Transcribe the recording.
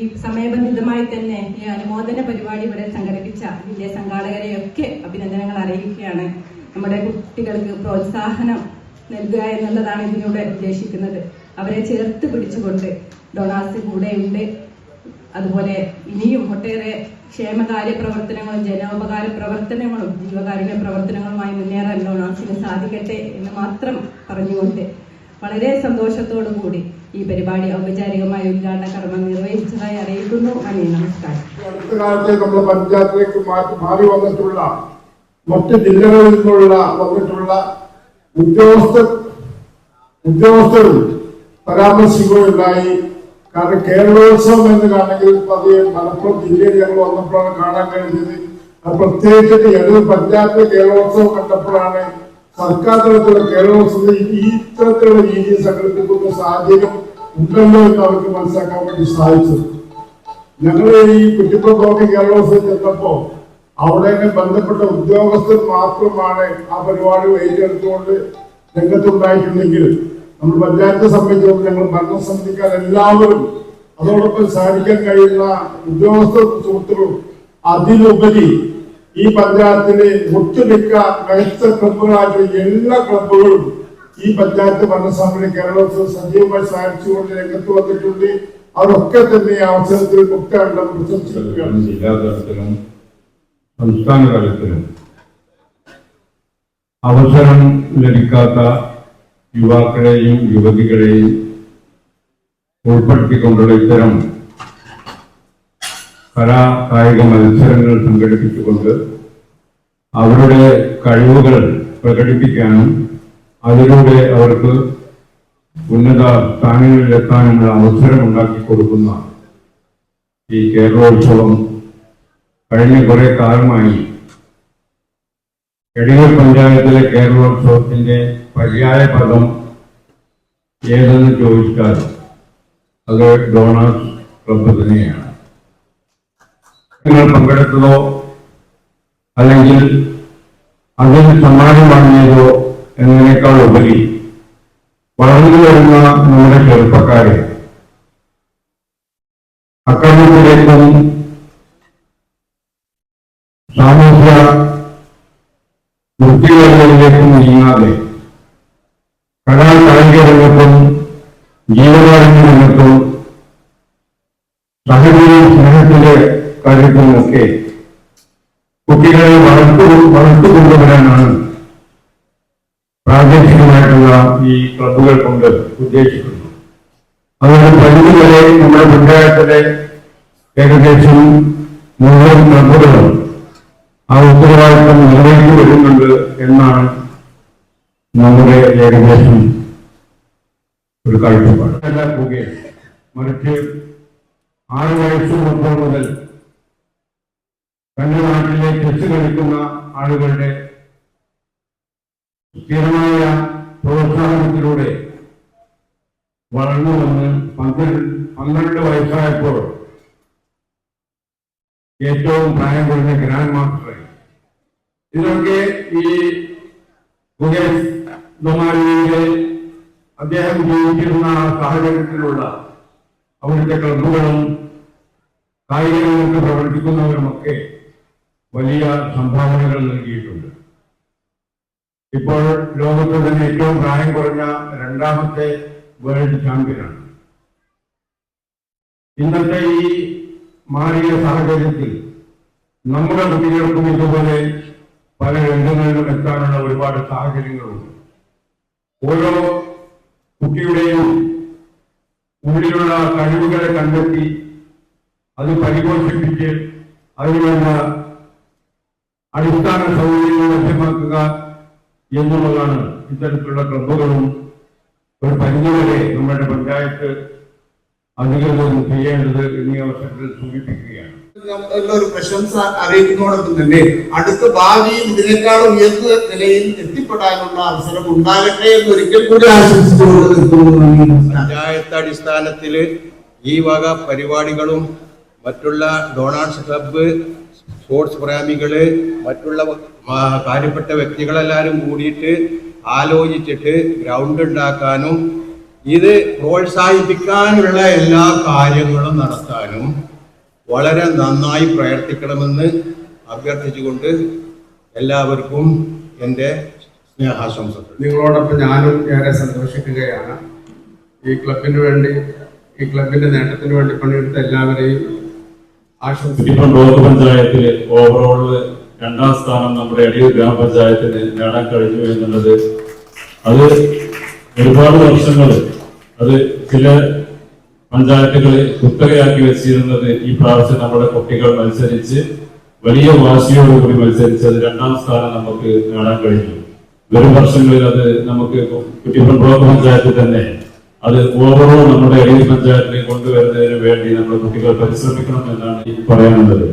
ഈ സമയബന്ധിതമായി തന്നെ ഈ അനുമോദന പരിപാടി ഇവിടെ സംഘടിപ്പിച്ച ഇതിന്റെ സംഘാടകരെയൊക്കെ അഭിനന്ദനങ്ങൾ അറിയിക്കുകയാണ്. നമ്മുടെ കുട്ടികൾക്ക് പ്രോത്സാഹനം നൽകുക എന്നുള്ളതാണ് ഇതിലൂടെ ഉദ്ദേശിക്കുന്നത്. അവരെ ചേർത്ത് പിടിച്ചുകൊണ്ട് ഡൊണാസ് കൂടെയുണ്ട്. അതുപോലെ ഇനിയും ഒട്ടേറെ ക്ഷേമകാര്യ പ്രവർത്തനങ്ങളും ജനോപകാര പ്രവർത്തനങ്ങളും ജീവകാരുണ്യ പ്രവർത്തനങ്ങളുമായി മുന്നേറാൻ ഡൊണാസിന് സാധിക്കട്ടെ എന്ന് മാത്രം പറഞ്ഞുകൊണ്ട് വളരെ സന്തോഷത്തോടു കൂടി ഈ പരിപാടി ഔപചാരികമായ ഉദ്ഘാടന കർമ്മം നിർവഹിച്ചതായി അറിയിക്കുന്നു. അനി നമസ്കാരം. അടുത്ത മാറി വന്നിട്ടുള്ള മറ്റ് ജില്ലകളിൽ നിന്നുള്ള വന്നിട്ടുള്ള ഉദ്യോഗസ്ഥ ഉദ്യോഗസ്ഥരും പരാമർശിക്കുകയുണ്ടായി. കാരണം കേരളോത്സവം എന്ന് കാണണമെങ്കിൽ പതിയെ മലപ്പുറം ജില്ലയിൽ ഞങ്ങൾ വന്നപ്പോഴാണ് കാണാൻ കഴിഞ്ഞത്. അത് പ്രത്യേകിച്ചിട്ട് ഏതൊരു പഞ്ചായത്തിലെ കേരളോത്സവം കണ്ടപ്പോഴാണ് സർക്കാർ തലത്തിലുള്ള കേരള ഈ ഇത്തരത്തിലുള്ള രീതിയിൽ സംഘടിപ്പിക്കുന്ന സാഹചര്യം ഉണ്ടല്ലോ എന്ന് അവർക്ക് മനസ്സിലാക്കാൻ വേണ്ടി സാധിച്ചത്. ഞങ്ങൾ ഈ കുറ്റിപ്പുറം ബ്ലോക്ക് കേരളോത്സവം ചെന്നപ്പോ അവിടെ ബന്ധപ്പെട്ട ഉദ്യോഗസ്ഥർ മാത്രമാണ് ആ പരിപാടി ഏറ്റെടുത്തുകൊണ്ട് രംഗത്തുണ്ടായിട്ടുണ്ടെങ്കിൽ നമ്മൾ പഞ്ചായത്തെ സംബന്ധിച്ചോളം ഞങ്ങൾ ഭരണസമിതിക്കാർ എല്ലാവരും അതോടൊപ്പം സഹായിക്കാൻ കഴിയുന്ന ഉദ്യോഗസ്ഥ സുഹൃത്തുക്കളും അതിലുപരി ഈ പഞ്ചായത്തിലെ ഒട്ടുമിക്ക മികച്ച ക്ലബുകളായിട്ടുള്ള എല്ലാ ക്ലബുകളും ഈ പഞ്ചായത്ത് ഭരണസമിതി കേരളോത്സവം സജീവമായി സഹായിച്ചുകൊണ്ട് രംഗത്ത് വന്നിട്ടുണ്ട്. അതൊക്കെ തന്നെ അവസരത്തിൽ മുക്തകണ്ഠം പ്രശംസിക്കുകയാണ് ജില്ലാ തലത്തിലും സംസ്ഥാന തലത്തിലും അവസരം ലഭിക്കാത്ത യുവാക്കളെയും യുവതികളെയും ഉൾപ്പെടുത്തിക്കൊണ്ടുള്ള ഇത്തരം കലാ കായിക മത്സരങ്ങൾ സംഘടിപ്പിച്ചുകൊണ്ട് അവരുടെ കഴിവുകൾ പ്രകടിപ്പിക്കാനും അതിലൂടെ അവർക്ക് ഉന്നത സ്ഥാനങ്ങളിലെത്താനുള്ള അവസരം ഉണ്ടാക്കി കൊടുക്കുന്ന ഈ കേരളോത്സവം കഴിഞ്ഞ കുറെ കാലമായി എടിയൂർ പഞ്ചായത്തിലെ കേരളോത്സവത്തിന്റെ പര്യായ പദം ഏതെന്ന് ചോദിച്ചാൽ അത് ഡോണാസ് ക്ലബ്ബ് തന്നെയാണ്. നിങ്ങൾ പങ്കെടുത്തതോ അല്ലെങ്കിൽ അതിന് സമ്മാനം വാങ്ങിയതോ എന്നതിനേക്കാൾ ഉപരി വളർന്നു വരുന്ന നമ്മുടെ ചെറുപ്പക്കാരെ അക്കാദമിയിലേക്കും സാമൂഹ്യ വൃത്തികളിലേക്കും നീങ്ങാതെ കലാ കായിക രംഗത്തും ജീവകാരുണ്യ രംഗത്തും സഹജീവി സ്നേഹത്തിന്റെ കാര്യത്തിലുമൊക്കെ കുട്ടികളെ വളർത്തു വളർത്തുകൊണ്ടുവരാനാണ് പ്രാദേശികമായിട്ടുള്ള ഈ ക്ലബുകൾ കൊണ്ട് ഉദ്ദേശിക്കുന്നത്. അതൊരു പരിധി വരെ നമ്മുടെ പഞ്ചായത്തിലെ ഏകദേശം മുഴുവൻ ക്ലബുകളും ആ ഉത്തരവാദിത്വം നിറവേറ്റി വരുന്നുണ്ട് എന്നാണ് നമ്മുടെ ഏകദേശം ഒരു കാഴ്ചപ്പാട്. അല്ല മറിച്ച് ആറ് വയസ്സ് മുപ്പത് മുതൽ തന്റെ നാട്ടിലെ ചെസ് കളിക്കുന്ന ആളുകളുടെ സ്ഥിരമായ പ്രോത്സാഹനത്തിലൂടെ വളർന്നു വന്ന് പന്ത്രണ്ട് പന്ത്രണ്ട് വയസ്സായപ്പോൾ ഏറ്റവും പ്രായം കുറഞ്ഞ ഗ്രാൻഡ് മാസ്റ്ററായി ഇതൊക്കെ ഈ മുകേഷ് അദ്ദേഹം ജീവിച്ചിരുന്ന ആ സാഹചര്യത്തിലുള്ള അവിടുത്തെ ക്ലബുകളും കായിക പ്രവർത്തിക്കുന്നവരുമൊക്കെ വലിയ സംഭാവനകൾ നൽകിയിട്ടുണ്ട്. ഇപ്പോൾ ലോകത്ത് തന്നെ ഏറ്റവും പ്രായം കുറഞ്ഞ രണ്ടാമത്തെ വേൾഡ് ചാമ്പ്യനാണ്. ഇന്നത്തെ ഈ മാറിയ സാഹചര്യത്തിൽ നമ്മുടെ കുട്ടികൾക്കും ഇതുപോലെ പല രംഗങ്ങളിലും എത്താനുള്ള ഒരുപാട് സാഹചര്യങ്ങളുണ്ട്. ഓരോ കുട്ടിയുടെയും ഉള്ളിലുള്ള കഴിവുകളെ കണ്ടെത്തി അത് പരിപോഷിപ്പിച്ച് അതിനുള്ള അടിസ്ഥാന സൗകര്യങ്ങൾ ലഭ്യമാക്കുക എന്നുള്ളതാണ് ഇത്തരത്തിലുള്ള ക്ലബുകളും ഒരു പരിധിവരെ നമ്മുടെ പഞ്ചായത്ത് അധികൃതരും ചെയ്യേണ്ടത് എന്നീ അവസരത്തിൽ സൂചിപ്പിക്കുകയാണ്. ഒരു പ്രശംസ അറിയിക്കുന്നതോടൊപ്പം തന്നെ അടുത്ത ഭാവിയിൽ ഇതിനേക്കാളും ഉയർന്ന നിലയിൽ എത്തിപ്പെടാനുള്ള അവസരം ഉണ്ടാകട്ടെ എന്ന് ഒരിക്കൽ കൂടി ആശംസിച്ചുകൊണ്ട് പഞ്ചായത്ത് അടിസ്ഥാനത്തിൽ ഈ വക പരിപാടികളും മറ്റുള്ള ഡോണാൾഡ്സ് ക്ലബ്ബ് സ്പോർട്സ് പ്രേമികൾ മറ്റുള്ള കാര്യപ്പെട്ട വ്യക്തികളെല്ലാവരും കൂടിയിട്ട് ആലോചിച്ചിട്ട് ഗ്രൗണ്ട് ഉണ്ടാക്കാനും ഇത് പ്രോത്സാഹിപ്പിക്കാനുള്ള എല്ലാ കാര്യങ്ങളും നടത്താനും വളരെ നന്നായി പ്രവർത്തിക്കണമെന്ന് അഭ്യർത്ഥിച്ചുകൊണ്ട് എല്ലാവർക്കും എന്റെ സ്നേഹാശംസകൾ. നിങ്ങളോടൊപ്പം ഞാനും ഏറെ സന്തോഷിക്കുകയാണ്. ഈ ക്ലബിന് വേണ്ടി ഈ ക്ലബിന്റെ നേട്ടത്തിന് വേണ്ടി പണിയെടുത്ത എല്ലാവരെയും ആശംസിക്കുന്നു ഇപ്പം ബ്ലോക്ക് പഞ്ചായത്തിൽ ഓവറോൾ രണ്ടാം സ്ഥാനം നമ്മുടെ അടിയൂർ ഗ്രാമപഞ്ചായത്തിന് നേടാൻ കഴിഞ്ഞു എന്നുള്ളത് അത് ഒരുപാട് വർഷങ്ങൾ അത് ചില പഞ്ചായത്തുകളെ കുത്തകയാക്കി വെച്ചിരുന്നത് ഈ പ്രാവശ്യം നമ്മുടെ കുട്ടികൾ മത്സരിച്ച് വലിയ വാശിയോടുകൂടി മത്സരിച്ച് അത് രണ്ടാം സ്ഥാനം നമുക്ക് നേടാൻ കഴിഞ്ഞു. വരും വർഷങ്ങളിൽ അത് നമുക്ക് കുട്ടിപ്പൻ ബ്ലോക്ക് പഞ്ചായത്തിൽ തന്നെ അത് ഓവറോൾ നമ്മുടെ അടിയൂർ പഞ്ചായത്തിനെ കൊണ്ടുവരുന്നതിന് വേണ്ടി നമ്മുടെ കുട്ടികൾ പരിശ്രമിക്കണം എന്നാണ് പറയാനുള്ളത്